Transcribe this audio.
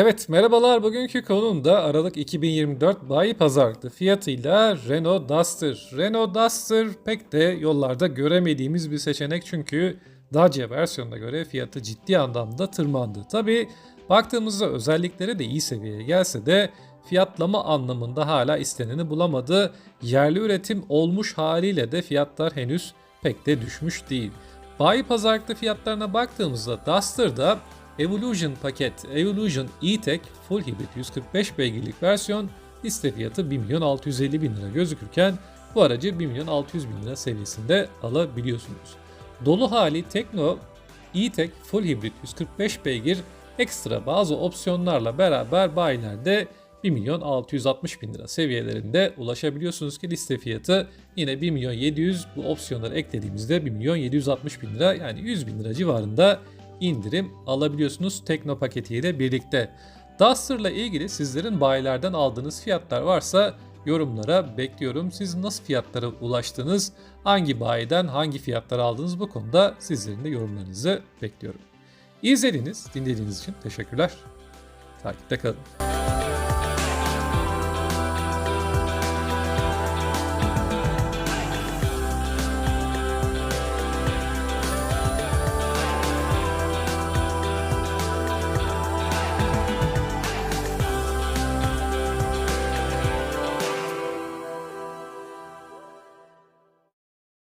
Evet merhabalar bugünkü konum da Aralık 2024 bayi pazarlıklı fiyatıyla Renault Duster. Renault Duster pek de yollarda göremediğimiz bir seçenek çünkü Dacia versiyonuna göre fiyatı ciddi anlamda tırmandı. Tabi baktığımızda özellikleri de iyi seviyeye gelse de fiyatlama anlamında hala isteneni bulamadı. Yerli üretim olmuş haliyle de fiyatlar henüz pek de düşmüş değil. Bayi pazarlıklı fiyatlarına baktığımızda Duster'da Evolution paket Evolution E-Tech Full Hybrid 145 beygirlik versiyon liste fiyatı 1 milyon 650 bin lira gözükürken bu aracı 1 milyon 600 bin lira seviyesinde alabiliyorsunuz. Dolu hali Tekno E-Tech Full Hybrid 145 beygir ekstra bazı opsiyonlarla beraber bayilerde 1 milyon 660 bin lira seviyelerinde ulaşabiliyorsunuz ki liste fiyatı yine 1 milyon 700 bu opsiyonları eklediğimizde 1 milyon 760 bin lira yani 100 bin lira civarında indirim alabiliyorsunuz Tekno paketiyle birlikte. Duster'la ilgili sizlerin bayilerden aldığınız fiyatlar varsa yorumlara bekliyorum. Siz nasıl fiyatlara ulaştınız? Hangi bayiden hangi fiyatlar aldınız? Bu konuda sizlerin de yorumlarınızı bekliyorum. İzlediğiniz, dinlediğiniz için teşekkürler. Takipte kalın.